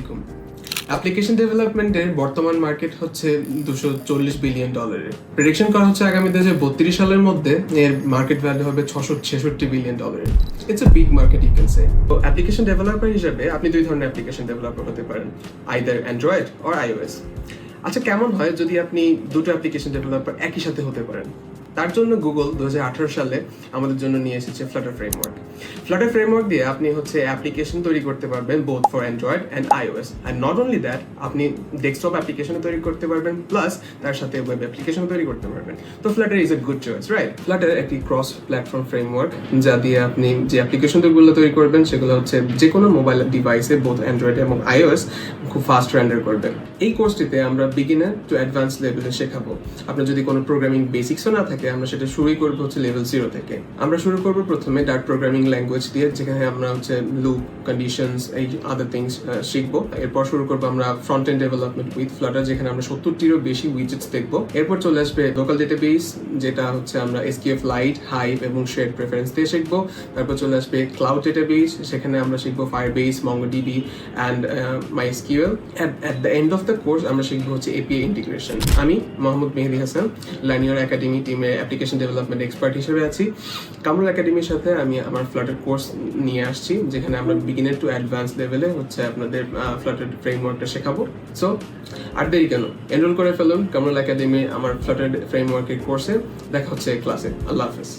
আলাইকুম। অ্যাপ্লিকেশন ডেভেলপমেন্টের বর্তমান মার্কেট হচ্ছে দুশো চল্লিশ বিলিয়ন ডলারের প্রেডিকশন করা হচ্ছে আগামী দু বত্রিশ সালের মধ্যে এর মার্কেট ভ্যালু হবে ছশো ছেষট্টি বিলিয়ন ডলারের it's a big market you can say তো অ্যাপ্লিকেশন ডেভেলপার হিসেবে আপনি দুই ধরনের অ্যাপ্লিকেশন ডেভেলপার হতে পারেন আইদার অ্যান্ড্রয়েড অর আইওএস আচ্ছা কেমন হয় যদি আপনি দুটো অ্যাপ্লিকেশন ডেভেলপার একই সাথে হতে পারেন? তার জন্য গুগল দু হাজার আঠারো সালে আমাদের জন্য নিয়ে এসেছে ফ্লাটার ফ্রেমওয়ার্ক ফ্লাটার ফ্রেমওয়ার্ক দিয়ে আপনি হচ্ছে অ্যাপ্লিকেশন তৈরি করতে পারবেন both for Android and iOS and not only that আপনি ডেস্কটপ অ্যাপ্লিকেশন তৈরি করতে পারবেন প্লাস তার সাথে ওয়েব অ্যাপ্লিকেশন তৈরি করতে পারবেন। তো Flutter is a good choice right Flutter একটি ক্রস প্ল্যাটফর্ম ফ্রেমওয়ার্ক যা দিয়ে আপনি যে অ্যাপ্লিকেশনগুলো তৈরি করবেন, সেগুলো হচ্ছে যে কোনো মোবাইল ডিভাইসে বোথ অ্যান্ড্রয়েড এবং আইওএস খুব ফাস্ট রেন্ডার করবেন। এই কোর্সটিতে আমরা বিগিনার টু অ্যাডভান্স লেভেলে শেখাবো। আপনার যদি কোনো প্রোগ্রামিং বেসিক্সও না থাকে আমরা সেটা শুরুই করব হচ্ছে লেভেল জিরো থেকে। আমরা শুরু করব প্রথমে ডার্ট প্রোগ্রামিং ল্যাঙ্গুয়েজ দিয়ে, যেখানে আমরা হচ্ছে লুপ কন্ডিশনস এই আদার থিংস শিখব। এরপর শুরু করব আমরা front end development with Flutter যেখানে আমরা সত্তরটিরও বেশি উইজেটস দেখব। এরপর চলে আসবে লোকাল ডেটাবেস যেটা হচ্ছে আমরা এসকিএফ লাইট হাইপ এবং শেড প্রেফারেন্স দিয়ে শিখব। তারপর চলে আসবে ক্লাউড ডেটাবেস সেখানে আমরা শিখব Firebase MongoDB and MySQL at the end of the course আমরা শিখব হচ্ছে এপিআই ইন্টিগ্রেশন আমি মোহাম্মদ মেহেদি হাসান লাইনিয়র একাডেমি টিমে অ্যাপ্লিকেশন ডেভেলপমেন্ট এক্সপার্ট হিসেবে আছি। কামরুল একাডেমির সাথে আমি আমার ফ্লাটার কোর্স নিয়ে আসছি, যেখানে আমরা বিগিনার টু অ্যাডভান্স লেভেলে হচ্ছে আপনাদের ফ্লাটার ফ্রেমওয়ার্কটা শেখাবো। সো আর দেরি কেন? এনরোল করে ফেলুন কামরুল একাডেমি আমার ফ্লাটার ফ্রেমওয়ার্কের কোর্সে দেখা হচ্ছে ক্লাসে আল্লাহ হাফেজ।